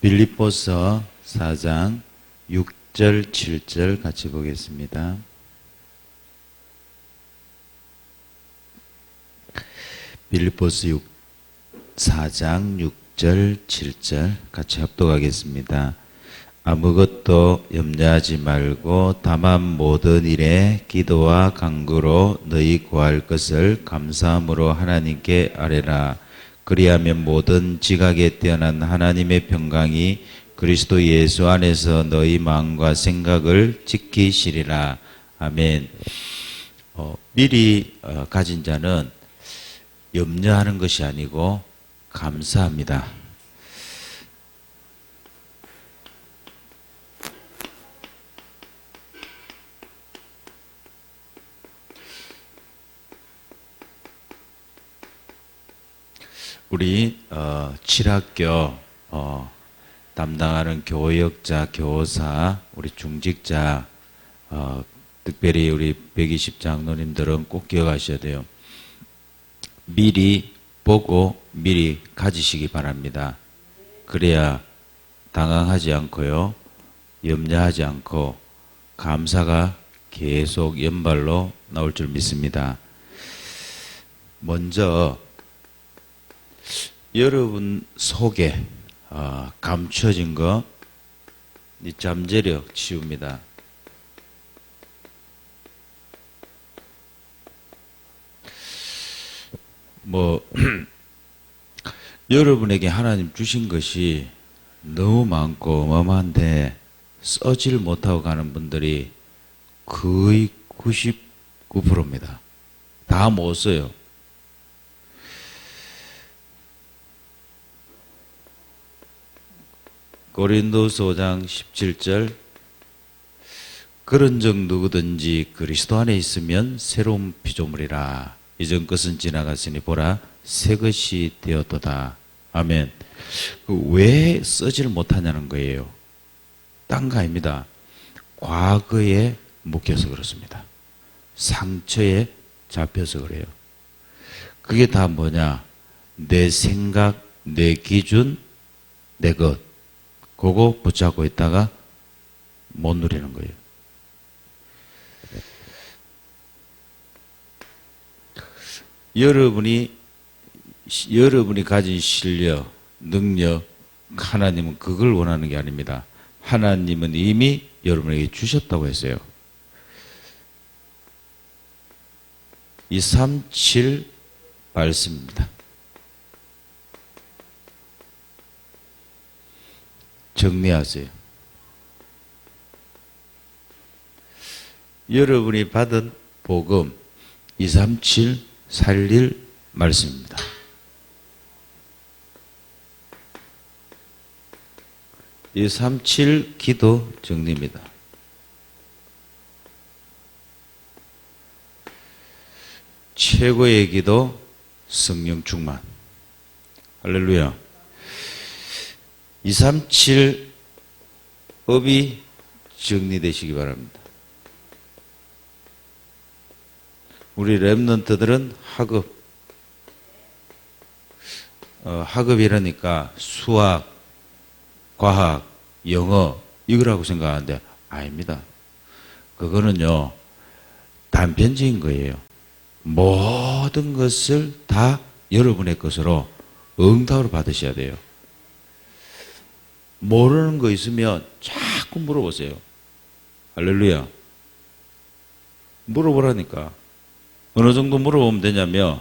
빌립보서 4장 6절 7절 같이 보겠습니다. 빌립보서 6, 4장 6절 7절 같이 합독하겠습니다. 아무것도 염려하지 말고 다만 모든 일에 기도와 간구로 너희 구할 것을 감사함으로 하나님께 아뢰라. 그리하면 모든 지각에 뛰어난 하나님의 평강이 그리스도 예수 안에서 너희 마음과 생각을 지키시리라. 아멘. 어, 미리 어, 가진 자는 염려하는 것이 아니고 감사합니다. 우리 어, 7학교 어, 담당하는 교역자, 교사, 우리 중직자, 어, 특별히 우리 120 장로님들은 꼭 기억하셔야 돼요. 미리 보고 미리 가지시기 바랍니다. 그래야 당황하지 않고요. 염려하지 않고 감사가 계속 연발로 나올 줄 믿습니다. 먼저 여러분 속에 어, 감춰진 거, 이 잠재력 치웁니다. 뭐 여러분에게 하나님 주신 것이 너무 많고 어마어마한데 써질 못하고 가는 분들이 거의 99%입니다. 다 못 써요. 고린도서 5장 17절 그런 적 누구든지 그리스도 안에 있으면 새로운 피조물이라. 이전 것은 지나갔으니 보라 새 것이 되었도다. 아멘. 그 왜 쓰지를 못하냐는 거예요. 딴거 아닙니다. 과거에 묶여서 그렇습니다. 상처에 잡혀서 그래요. 그게 다 뭐냐? 내 생각 내 기준 내 것 그거 붙잡고 있다가 못 누리는 거예요. 여러분이 여러분이 가진 실력, 능력, 하나님은 그걸 원하는 게 아닙니다. 하나님은 이미 여러분에게 주셨다고 했어요. 237 말씀입니다. 정리하세요. 여러분이 받은 복음 237 살릴 말씀입니다. 이 37 기도 정리입니다. 최고의 기도 성령 충만. 할렐루야. 237 업이 정리되시기 바랍니다. 우리 랩런트들은 학업, 어, 학업이라니까 수학, 과학, 영어 이거라고 생각하는데 아닙니다. 그거는요 단편적인 거예요. 모든 것을 다 여러분의 것으로 응답으로 받으셔야 돼요. 모르는 거 있으면 자꾸 물어보세요. 할렐루야. 물어보라니까. 어느 정도 물어보면 되냐면,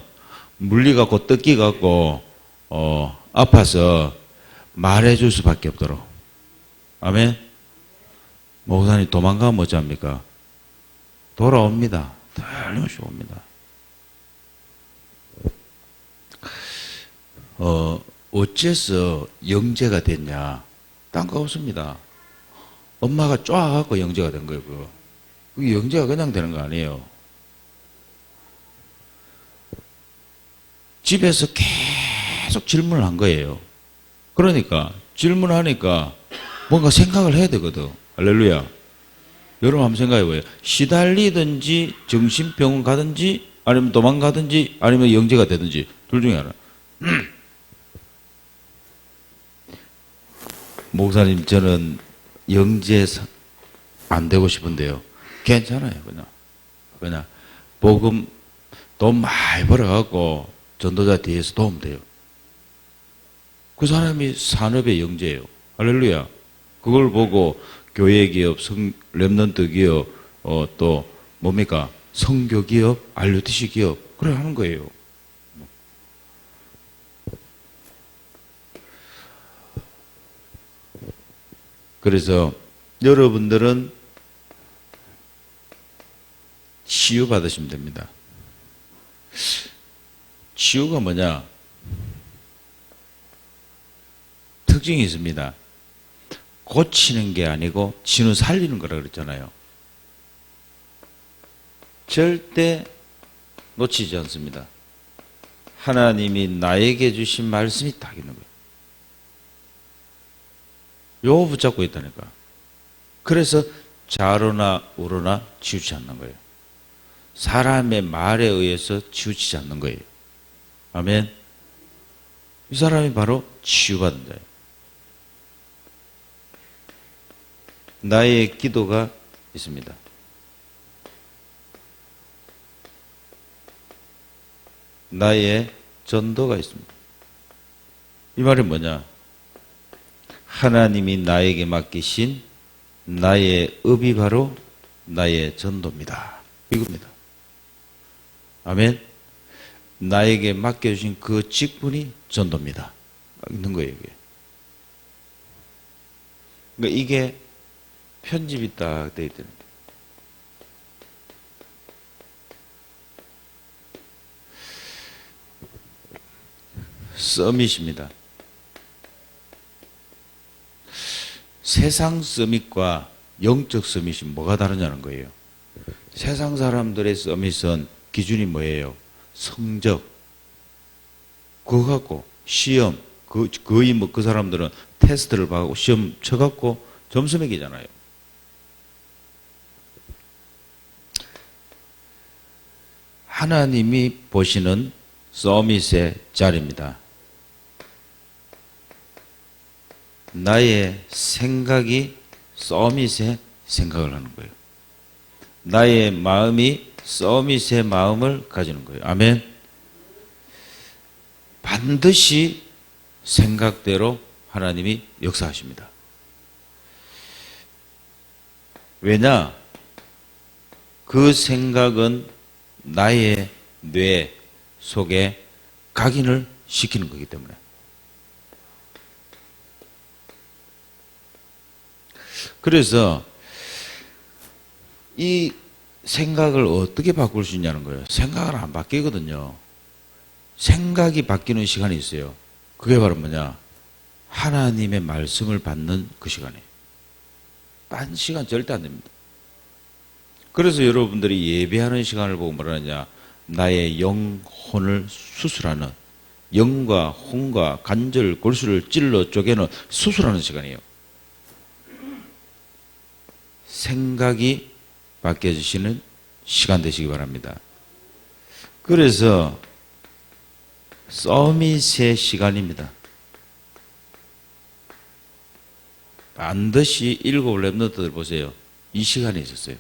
물리 갖고 뜯기 갖고, 어, 아파서 말해줄 수밖에 없도록. 아멘? 목사님 도망가면 어찌합니까? 돌아옵니다. 틀림없이 옵니다. 어, 어째서 영재가 됐냐? 딴거 없습니다. 엄마가 쫙갖고 영재가 된 거예요, 그거. 그게 영재가 그냥 되는 거 아니에요. 집에서 계속 질문을 한 거예요. 그러니까, 질문하니까 뭔가 생각을 해야 되거든. 할렐루야. 여러분 한번 생각해 보세요. 시달리든지 정신병원 가든지 아니면 도망가든지 아니면 영재가 되든지 둘 중에 하나. 목사님 저는 영재 사- 안 되고 싶은데요. 괜찮아요, 그냥. 그냥 복음 돈 많이 벌어갖고 전도자 뒤에서 도움 돼요. 그 사람이 산업의 영재예요. 할렐루야. 그걸 보고 교회 기업, 성, 랩런트 기업, 어, 또 뭡니까? 성교 기업, RUTC 기업. 그래 하는 거예요. 그래서 여러분들은 치유 받으시면 됩니다. 치유가 뭐냐? 특징이 있습니다. 고치는 게 아니고 진우 살리는 거라 그랬잖아요. 절대 놓치지 않습니다. 하나님이 나에게 주신 말씀이 딱 있는 거예요. 요 붙잡고 있다니까. 그래서 좌로나 우로나 치우치 않는 거예요. 사람의 말에 의해서 치우치지 않는 거예요. 아멘. 이 사람이 바로 치유받은 자예요. 나의 기도가 있습니다. 나의 전도가 있습니다. 이 말은 뭐냐? 하나님이 나에게 맡기신 나의 업이 바로 나의 전도입니다. 이겁니다. 아멘. 나에게 맡겨주신 그 직분이 전도입니다. 있는 거예요, 이게. 그러니까 이게 편집이 딱돼 있다는 거예요. 서밋입니다. 세상 서밋과 영적 서밋이 뭐가 다르냐는 거예요. 세상 사람들의 서밋은 기준이 뭐예요? 성적. 그거 갖고 시험. 그, 거의 뭐 그 사람들은 테스트를 받고 시험 쳐갖고 점수 매기잖아요. 하나님이 보시는 서밋의 자리입니다. 나의 생각이 서밋의 생각을 하는 거예요. 나의 마음이 서밋의 마음을 가지는 거예요. 아멘. 반드시 생각대로 하나님이 역사하십니다. 왜냐? 그 생각은 나의 뇌 속에 각인을 시키는 거기 때문에. 그래서 이 생각을 어떻게 바꿀 수 있냐는 거예요. 생각을 안 바뀌거든요. 생각이 바뀌는 시간이 있어요. 그게 바로 뭐냐? 하나님의 말씀을 받는 그 시간이에요. 딴 시간 절대 안 됩니다. 그래서 여러분들이 예배하는 시간을 보고 뭐라느냐? 나의 영혼을 수술하는 영과 혼과 관절, 골수를 찔러 쪼개는 수술하는 시간이에요. 생각이 바뀌어지시는 시간 되시기 바랍니다. 그래서 서밋의 시간입니다. 반드시 일곱 랩너트들 보세요. 이 시간에 있었어요.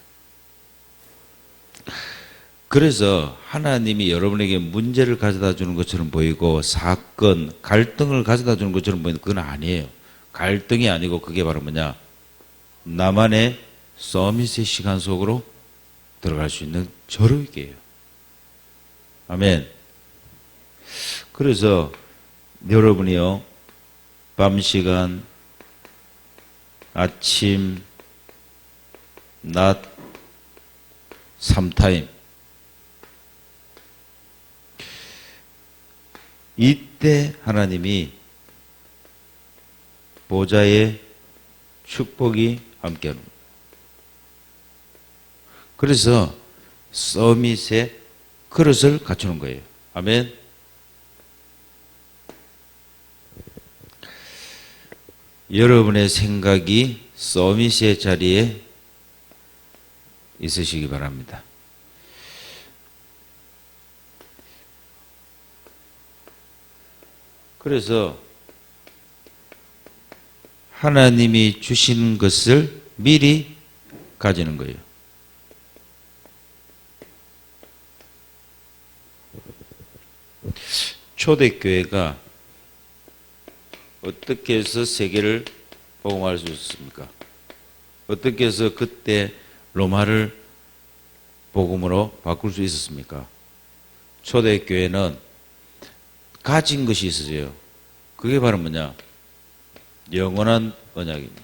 그래서 하나님이 여러분에게 문제를 가져다 주는 것처럼 보이고 사건, 갈등을 가져다 주는 것처럼 보이는 그건 아니에요. 갈등이 아니고 그게 바로 뭐냐? 나만의 서밋의 시간 속으로 들어갈 수 있는 저르기예요. 아멘. 그래서 여러분이요 밤 시간, 아침, 낮, 3타임 이때 하나님이 보좌의 축복이 거예요. 그래서 서밋의 그릇을 갖추는 거예요. 아멘. 여러분의 생각이 서밋의 자리에 있으시기 바랍니다. 그래서 하나님이 주신 것을 미리 가지는 거예요. 초대교회가 어떻게 해서 세계를 복음할 수 있습니까? 어떻게 해서 그때 로마를 복음으로 바꿀 수 있었습니까? 초대교회는 가진 것이 있어요. 그게 바로 뭐냐? 영원한 언약입니다.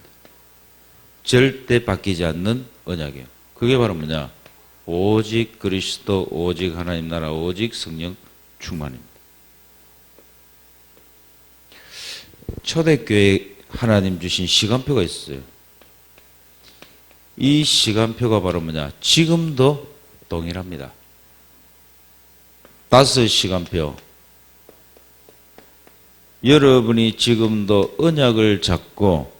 절대 바뀌지 않는 언약이에요. 그게 바로 뭐냐? 오직 그리스도, 오직 하나님 나라, 오직 성령 충만입니다. 초대교회 하나님 주신 시간표가 있어요. 이 시간표가 바로 뭐냐? 지금도 동일합니다. 다섯 시간표. 여러분이 지금도 언약을 잡고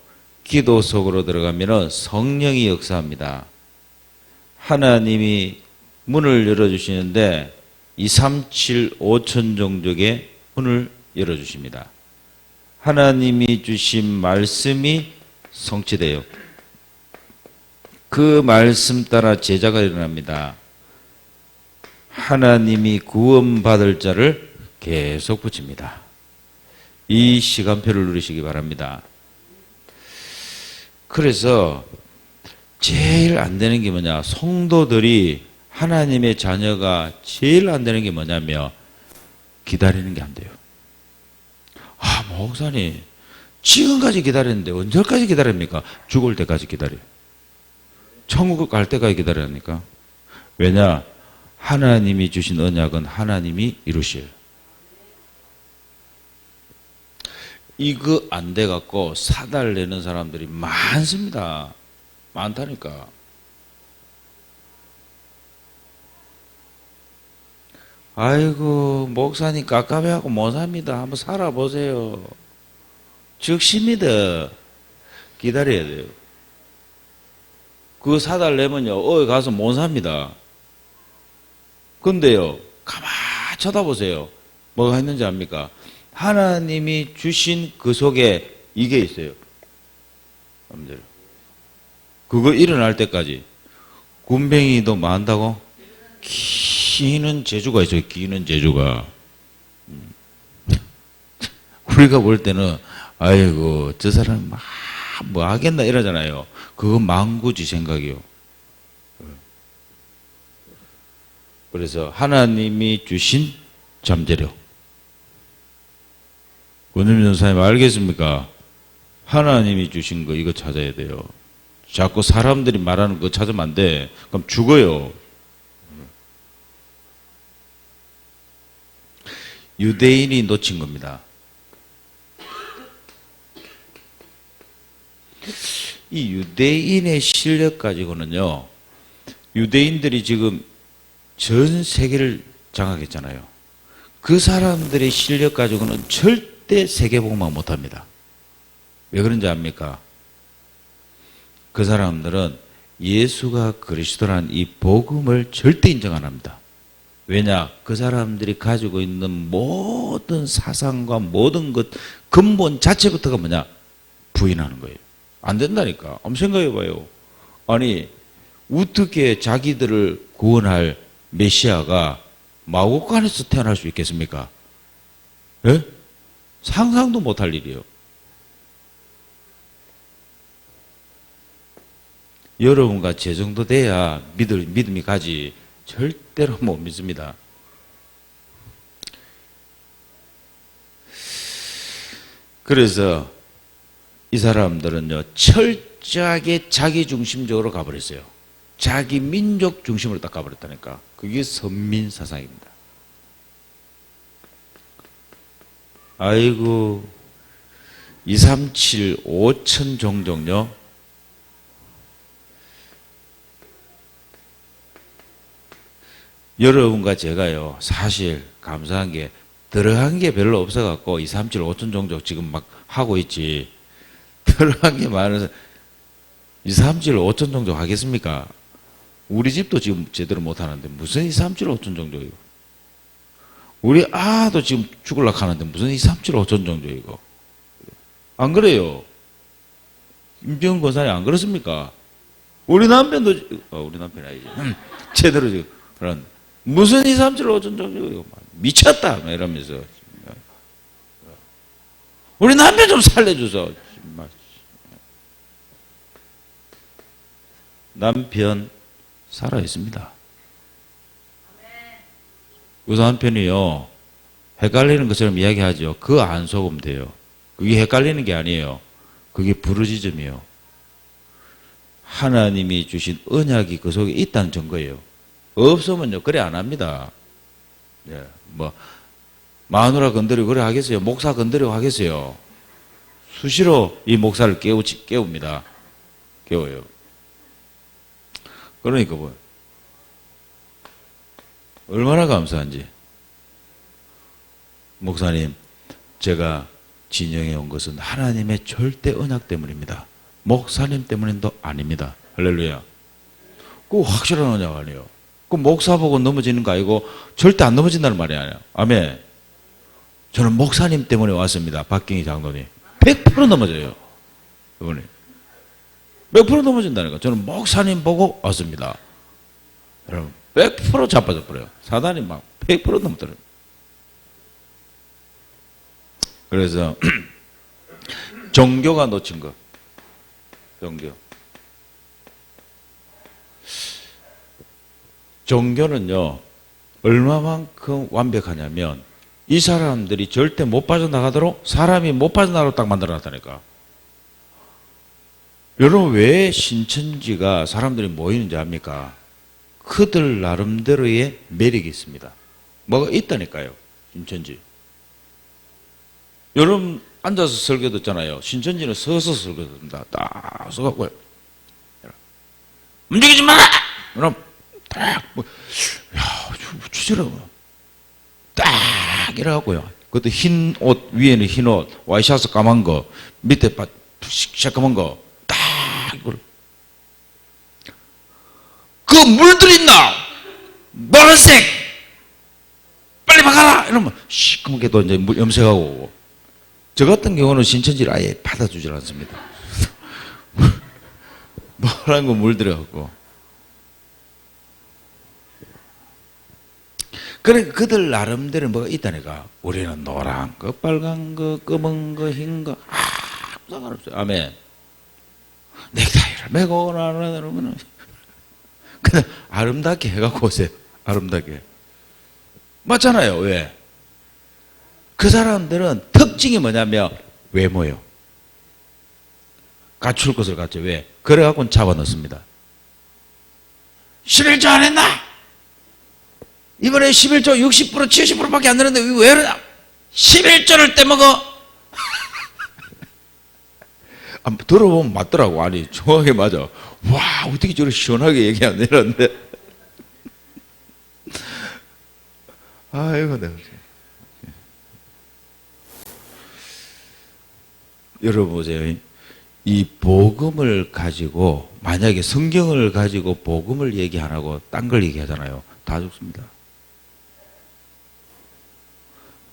기도 속으로 들어가면 성령이 역사합니다. 하나님이 문을 열어주시는데 2, 3, 7, 5천 종족의 문을 열어주십니다. 하나님이 주신 말씀이 성취돼요. 그 말씀 따라 제자가 일어납니다. 하나님이 구원받을 자를 계속 붙입니다. 이 시간표를 누리시기 바랍니다. 그래서 제일 안 되는 게 뭐냐? 성도들이 하나님의 자녀가 제일 안 되는 게 뭐냐면 기다리는 게 안 돼요. 아, 목사님, 지금까지 기다렸는데 언제까지 기다립니까? 죽을 때까지 기다려요. 천국 갈 때까지 기다려니까. 왜냐? 하나님이 주신 언약은 하나님이 이루셔요. 이거 안 돼 갖고 사달 내는 사람들이 많습니다. 많다니까. 아이고 목사님 깝깝해하고 못 삽니다. 한번 살아보세요. 즉십니다. 기다려야 돼요. 그거 사달 내면요, 어 가서 못 삽니다. 근데요, 가만 쳐다보세요. 뭐가 있는지 압니까? 하나님이 주신 그 속에 이게 있어요. 여러분들. 그거 일어날 때까지 군뱅이도 많다고 기는 재주가 있어요. 기는 재주가. 음. 우리가 볼 때는 아이고 저 사람 막 뭐 하겠나 이러잖아요. 그거 망구지 생각이요. 그래서 하나님이 주신 잠재력. 원님 전사님 알겠습니까? 하나님이 주신 거 이거 찾아야 돼요. 자꾸 사람들이 말하는 거 찾으면 안 돼. 그럼 죽어요. 유대인이 놓친 겁니다. 이 유대인의 실력 가지고는요, 유대인들이 지금 전 세계를 장악했잖아요. 그 사람들의 실력 가지고는 절대 세계복음화 못합니다. 왜 그런지 압니까? 그 사람들은 예수가 그리스도란 이 복음을 절대 인정 안 합니다. 왜냐? 그 사람들이 가지고 있는 모든 사상과 모든 것, 근본 자체부터가 뭐냐? 부인하는 거예요. 안 된다니까. 한번 생각해 봐요. 아니, 어떻게 자기들을 구원할 메시아가 마곡간에서 태어날 수 있겠습니까? 예? 상상도 못할 일이에요. 여러분과 제 정도 돼야 믿을, 믿음이 가지 절대로 못 믿습니다. 그래서 이 사람들은요, 철저하게 자기 중심적으로 가버렸어요. 자기 민족 중심으로 딱 가버렸다니까. 그게 선민 사상입니다. 아이고, 2, 3, 7, 5천 종족요. 여러분과 제가요, 사실 감사한 게 들어간 게 별로 없어갖고 2, 3, 7, 5천 종족 지금 막 하고 있지. 들어간 게 많아서 2, 3, 7, 5천 종족 하겠습니까? 우리 집도 지금 제대로 못 하는데 무슨 2, 3, 7, 5천 종족이고. 우리 아도 지금 죽을라 하는데 무슨 2, 3, 7, 5천 종족이고. 안 그래요? 임지훈 권사님 안 그렇습니까? 우리 남편도 어, 우리 남편 아니지. 음, 제대로 지금 그런 무슨 이삼칠 오천정주 미쳤다 막 이러면서 우리 남편 좀 정말. 남편 살아 있습니다. 그 남편이요 헷갈리는 것처럼 이야기하죠. 그 안 속으면 돼요. 그게 헷갈리는 게 아니에요. 그게 부르짖음이요. 하나님이 주신 언약이 그 속에 있다는 증거예요. 없으면요, 그래 안 합니다. 예, 뭐, 마누라 건드리고 그래 하겠어요. 목사 건드리고 하겠어요. 수시로 이 목사를 깨우, 깨웁니다. 깨워요. 그러니까 뭐, 얼마나 감사한지. 목사님, 제가 진영에 온 것은 하나님의 절대 언약 때문입니다. 목사님 때문도 아닙니다. 할렐루야. 그 확실한 언약 아니에요. 그 목사 보고 넘어지는 거 아니고 절대 안 넘어진다는 말이 아니에요. 아멘. 저는 목사님 때문에 왔습니다. 박경희 장로님. 100% 넘어져요. 이번에. 100% 넘어진다니까. 저는 목사님 보고 왔습니다. 여러분, 100% 자빠져 버려요. 사단이 막 100% 넘더라고요. 그래서 종교가 놓친 거. 종교. 종교는요, 얼마만큼 완벽하냐면, 이 사람들이 절대 못 빠져나가도록 사람이 못 빠져나가도록 딱 만들어 놨다니까. 여러분, 왜 신천지가 사람들이 모이는지 압니까? 그들 나름대로의 매력이 있습니다. 뭐가 있다니까요, 신천지. 여러분, 앉아서 설교 듣잖아요. 신천지는 서서 설교 듣는다. 딱 서갖고요. 움직이지 마라! 그럼, 딱, 뭐, 야, 추지라고. 딱 이래갖고요. 그것도 흰 옷, 위에는 흰 옷, 와이셔츠 까만 거, 밑에 바, 시커먼 거, 딱 이걸. 그 물들 있나? 노란색! 빨리 막아라! 이러면 시커멓게 또 이제 물 염색하고. 저 같은 경우는 신천지를 아예 받아주질 않습니다. 노란 거 물들여갖고. 그래, 그들 나름대로 뭐가 있다니까. 우리는 노란 거, 빨간 거, 검은 거, 흰 거, 아무 상관없어요. 아멘. 넥타이를 메고 나는, 그러면은. 그냥 아름답게 해갖고 오세요. 아름답게. 맞잖아요. 왜? 그 사람들은 특징이 뭐냐면 외모요. 갖출 것을 갖죠. 왜? 그래갖고 잡아넣습니다. 11조 안 했나? 이번에 11조 60% 70%밖에 안 되는데 왜 그러냐? 11조를 떼먹어. 아, 들어보면 맞더라고. 아니, 정확하게 맞아. 와, 어떻게 저렇게 시원하게 얘기 안 내렸는데. 아이고, 내가. 여러분 보세요. 이 복음을 가지고 만약에 성경을 가지고 복음을 얘기 안 하고 딴 걸 얘기하잖아요. 다 죽습니다.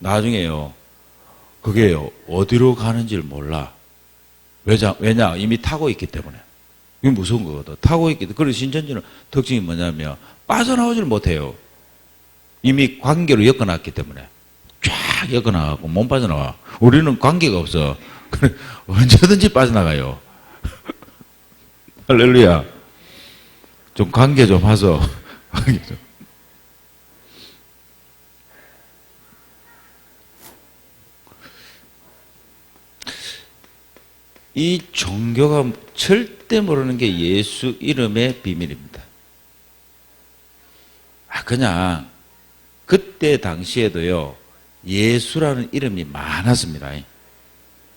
나중에요. 그게요. 어디로 가는지를 몰라. 왜냐, 왜냐 이미 타고 있기 때문에. 이게 무서운 거거든. 타고 있기 때문에. 그래서 신천지는 특징이 뭐냐면 빠져나오질 못해요. 이미 관계로 엮어놨기 때문에. 쫙 엮어놔갖고 못 빠져나와. 우리는 관계가 없어. 언제든지 빠져나가요. 할렐루야. 좀 관계 좀 하소. 관계 좀. 이 종교가 절대 모르는 게 예수 이름의 비밀입니다. 아, 그냥, 그때 당시에도요, 예수라는 이름이 많았습니다.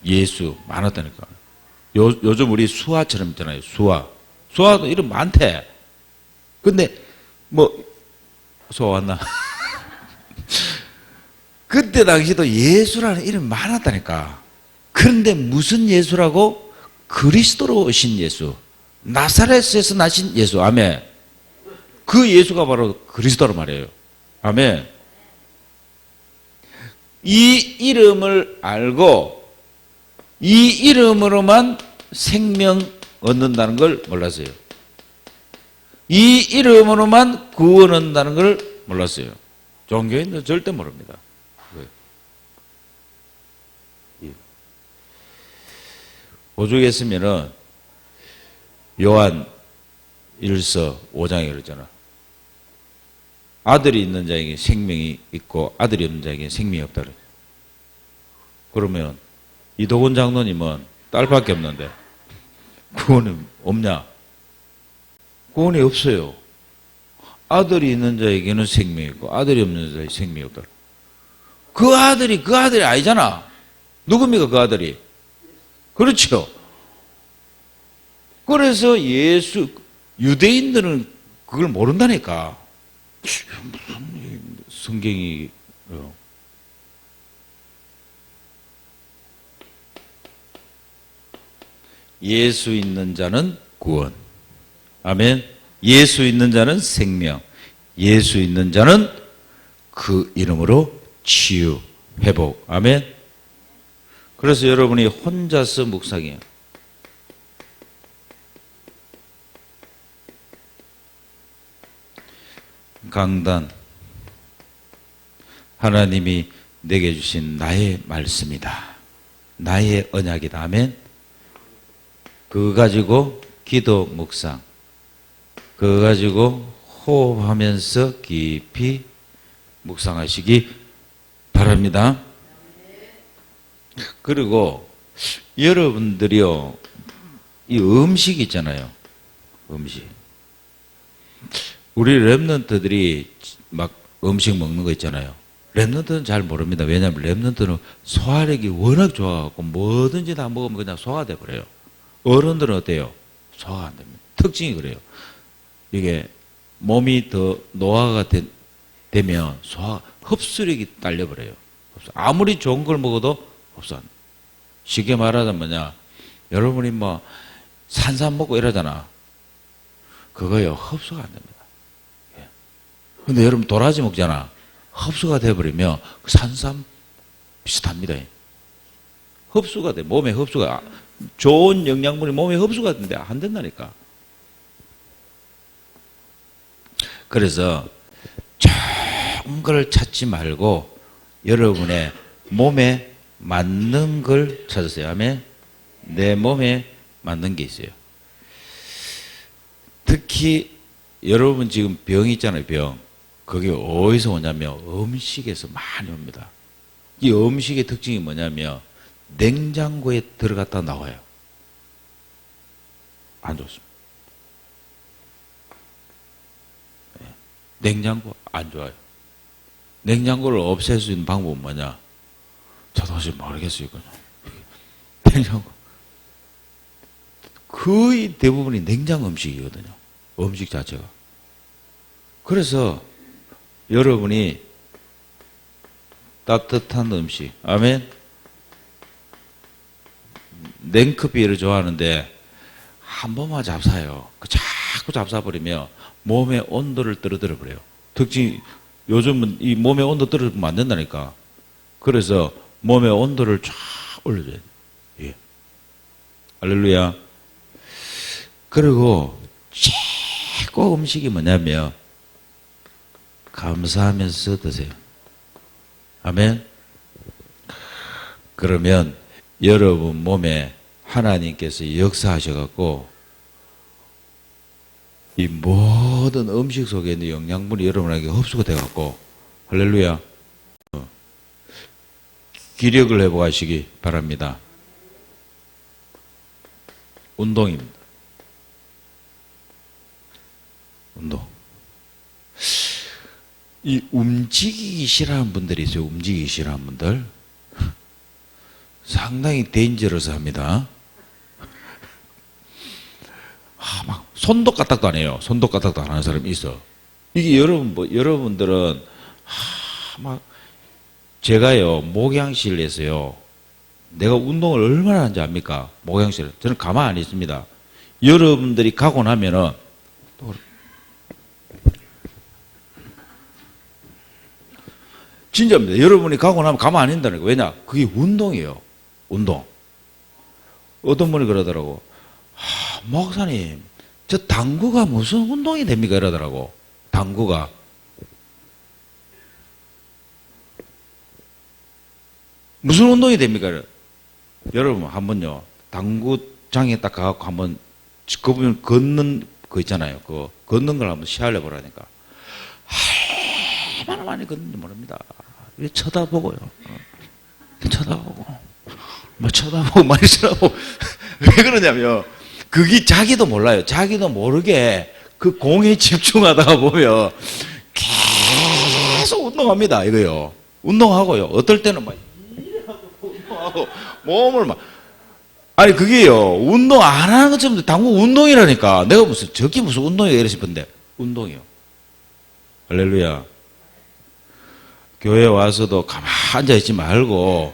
예수, 많았다니까. 요, 요즘 우리 수아처럼 있잖아요, 수아. 수아도 이름 많대. 근데, 뭐, 수아 왔나? 그때 당시도 예수라는 이름이 많았다니까. 그런데 무슨 예수라고? 그리스도로 오신 예수. 나사렛에서 나신 예수. 아멘. 그 예수가 바로 그리스도로 말이에요. 아멘. 이 이름을 알고 이 이름으로만 생명 얻는다는 걸 몰랐어요. 이 이름으로만 구원 얻는다는 걸 몰랐어요. 종교인들 절대 모릅니다. 왜? 예. 오죽 했으면은 요한 1서 5장에 그랬잖아. 아들이 있는 자에게 생명이 있고 아들이 없는 자에게 생명이 없다 그래. 그러면 이도곤 장로님은 딸밖에 없는데 구원이 없냐? 구원이 없어요. 아들이 있는 자에게는 생명이 있고 아들이 없는 자에게 생명이 없다. 그 아들이 그 아들이 아니잖아. 누굽니까 그 아들이? 그렇죠. 그래서 예수 유대인들은 그걸 모른다니까. 무슨 성경이 어. 예수 있는 자는 구원. 아멘. 예수 있는 자는 생명. 예수 있는 자는 그 이름으로 치유, 회복. 아멘. 그래서 여러분이 혼자서 묵상해요. 강단. 하나님이 내게 주신 나의 말씀이다. 나의 언약이다. 아멘. 그거 가지고 기도 묵상. 그거 가지고 호흡하면서 깊이 묵상하시기 바랍니다. 그리고 여러분들이요, 이 음식 있잖아요. 음식. 우리 랩런트들이 막 음식 먹는 거 있잖아요. 랩런트는 잘 모릅니다. 왜냐하면 랩런트는 소화력이 워낙 좋아갖고 뭐든지 다 먹으면 그냥 소화돼 버려요. 어른들은 어때요? 소화가 안 됩니다. 특징이 그래요. 이게 몸이 더 노화가 되, 면 소화 흡수력이 딸려버려요. 아무리 좋은 걸 먹어도 흡수 안 돼. 쉽게 말하자면 뭐냐 여러분이 뭐 산삼 먹고 이러잖아. 그거요 흡수가 안 됩니다. 예. 근데 여러분 도라지 먹잖아. 흡수가 돼버리면 그 산삼 비슷합니다. 흡수가 돼 몸에 흡수가 좋은 영양분이 몸에 흡수가 되는데 안 된다니까. 그래서 좋은 걸 찾지 말고 여러분의 몸에 맞는 걸 찾으세요. 아멘. 내 몸에 맞는 게 있어요. 특히 여러분 지금 병이 있잖아요. 병. 그게 어디서 오냐면 음식에서 많이 옵니다. 이 음식의 특징이 뭐냐면 냉장고에 들어갔다 나와요. 안 좋습니다. 네. 냉장고 안 좋아요. 냉장고를 없앨 수 있는 방법은 뭐냐? 저도 사실 모르겠어요. 그냥. 거의 대부분이 냉장 음식이거든요. 음식 자체가. 그래서 여러분이 따뜻한 음식, 아멘. 냉커피를 좋아하는데 한 번만 잡사요. 그 자꾸 잡사버리면 몸의 온도를 떨어뜨려 버려요. 특히 요즘은 이 몸의 온도 떨어지면 안 된다니까. 그래서 몸의 온도를 쫙 올려줘야 돼. 예. 할렐루야. 그리고 최고 음식이 뭐냐면 감사하면서 드세요. 아멘. 그러면 여러분 몸에 하나님께서 역사하셔갖고 이 모든 음식 속에 있는 영양분이 여러분에게 흡수가 돼갖고 할렐루야 어, 기력을 회복하시기 바랍니다. 운동입니다. 운동. 이 움직이기 싫어하는 분들이 있어요. 움직이기 싫어하는 분들. 상당히 데인저러스 합니다. 아, 막 손도 까딱도 안 해요. 손도 까딱도 안 하는 사람이 있어. 이게 여러분, 뭐, 여러분들은 아, 막 제가요 목양실에서요 내가 운동을 얼마나 하는지 압니까? 목양실 저는 가만 안 있습니다. 여러분들이 가고 나면은 또 진짜입니다. 여러분이 가고 나면 가만 안 있다는 거. 왜냐? 그게 운동이에요. 운동. 어떤 분이 그러더라고. 목사님, 저 당구가 무슨 운동이 됩니까? 이러더라고. 당구가. 무슨 운동이 됩니까? 여러분, 한번요. 당구장에 딱 가갖고 한번, 그 보면 걷는 거 있잖아요. 그, 걷는 걸 한번 시야를 보라니까. 얼마나 많이 걷는지 모릅니다. 이렇게 쳐다보고요. 어. 쳐다보고. 뭐 쳐다보고, 많이 쳐다보고. 왜 그러냐면, 그게 자기도 몰라요. 자기도 모르게 그 공에 집중하다가 보면 계속 운동합니다. 이거요. 운동하고요. 어떨 때는 막 운동 몸을 막 아니 그게요. 운동 안 하는 것처럼 당구 운동이라니까. 내가 무슨 저게 무슨 운동이야 이래 싶은데 운동이요. 할렐루야. 교회 와서도 가만 앉아 있지 말고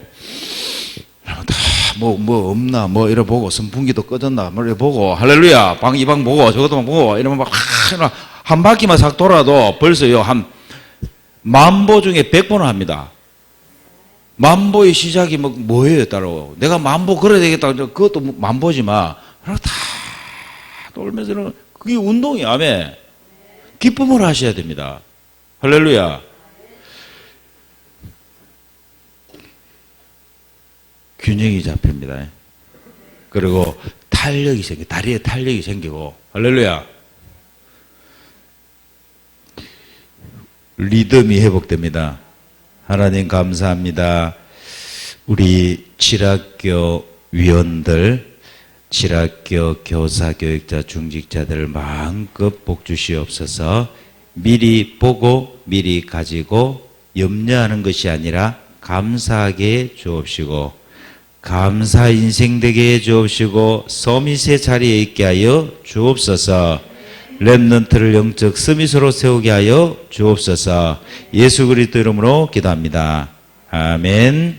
뭐, 뭐 없나, 뭐, 이래 보고, 선풍기도 꺼졌나, 뭐, 이래 보고, 할렐루야, 방, 이 방 보고, 저것도 보고, 이러면 막, 하, 한 바퀴만 싹 돌아도 벌써요, 한, 만보 중에 백 번을 합니다. 만보의 시작이 뭐, 뭐예요, 따로. 내가 만보 걸어야 되겠다. 그것도 뭐 만보지만, 다 돌면서는, 그게 운동이야, 아멘. 기쁨을 하셔야 됩니다. 할렐루야. 균형이 잡힙니다. 그리고 탄력이 생겨, 다리에 탄력이 생기고, 할렐루야. 리듬이 회복됩니다. 하나님 감사합니다. 우리 칠학교 위원들, 칠학교 교사, 교육자, 중직자들을 마음껏 복 주시옵소서 미리 보고 미리 가지고 염려하는 것이 아니라 감사하게 주옵시고 감사 인생 되게 해 주옵시고 서밋의 자리에 있게 하여 주옵소서 랩넌트를 영적 서밋으로 세우게 하여 주옵소서 예수 그리스도 이름으로 기도합니다. 아멘